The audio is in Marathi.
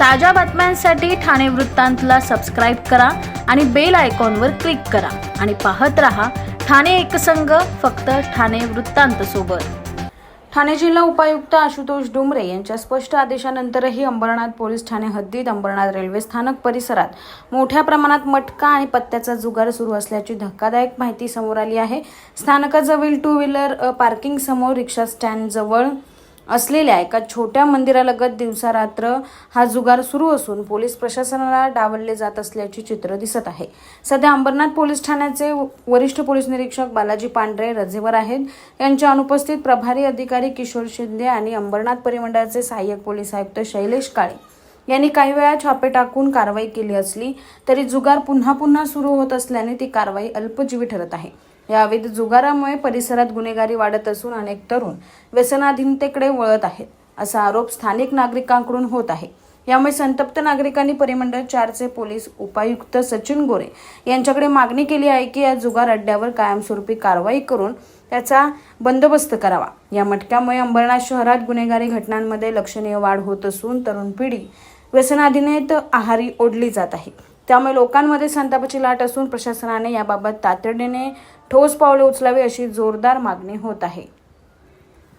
ताज्या बातम्यांसाठी ठाणे वृत्तांतला सबस्क्राईब करा आणि बेल आयकॉनवर क्लिक करा. आणि पाहत रहा ठाणे एकसंघ फक्त ठाणे वृत्तांत सोबत. ठाणे जिल्हा उपायुक्त आशुतोष डुमरे यांच्या स्पष्ट आदेशानंतरही अंबरनाथ पोलीस ठाणे हद्दीत अंबरनाथ रेल्वे स्थानक परिसरात मोठ्या प्रमाणात मटका आणि पत्त्याचा जुगार सुरू असल्याची धक्कादायक माहिती समोर आली आहे. स्थानकाजवळील टू व्हीलर पार्किंग समोर रिक्षा स्टँड जवळ असलेल्या एका छोट्या मंदिरालगत दिवसा रात्र हा जुगार सुरू असून पोलीस प्रशासनाला डावलले जात असल्याचे चित्र दिसत आहे. सध्या अंबरनाथ पोलीस ठाण्याचे वरिष्ठ पोलीस निरीक्षक बालाजी पांढरे रजेवर आहेत. यांच्या अनुपस्थित प्रभारी अधिकारी किशोर शिंदे आणि अंबरनाथ परिमंडळाचे सहाय्यक पोलीस आयुक्त शैलेश काळे यांनी काही वेळा छापे टाकून कारवाई केली असली तरी जुगार पुन्हा पुन्हा सुरू होत असल्याने ती कारवाई अल्पजीवी ठरत आहे. या अवैध जुगारामुळे परिसरात गुन्हेगारी वाढत असून अनेक तरुण व्यसनाधीनतेकडे वळत आहेत असा आरोप स्थानिक नागरिकांकडून होत आहे. यामुळे संतप्त नागरिकांनी परिमंडळ चारचे पोलीस उपायुक्त सचिन गोरे यांच्याकडे मागणी केली आहे की या जुगार अड्ड्यावर कायमस्वरूपी कारवाई करून त्याचा बंदोबस्त करावा. या मटक्यामुळे अंबरनाथ शहरात गुन्हेगारी घटनांमध्ये लक्षणीय वाढ होत असून तरुण पिढी व्यसनाधीनेत आहारी ओढली जात आहे. त्यामुळे लोकांमध्ये संतापाची लाट असून प्रशासनाने याबाबत तातडीने ठोस पावले उचलावी अशी जोरदार मागणी होत आहे.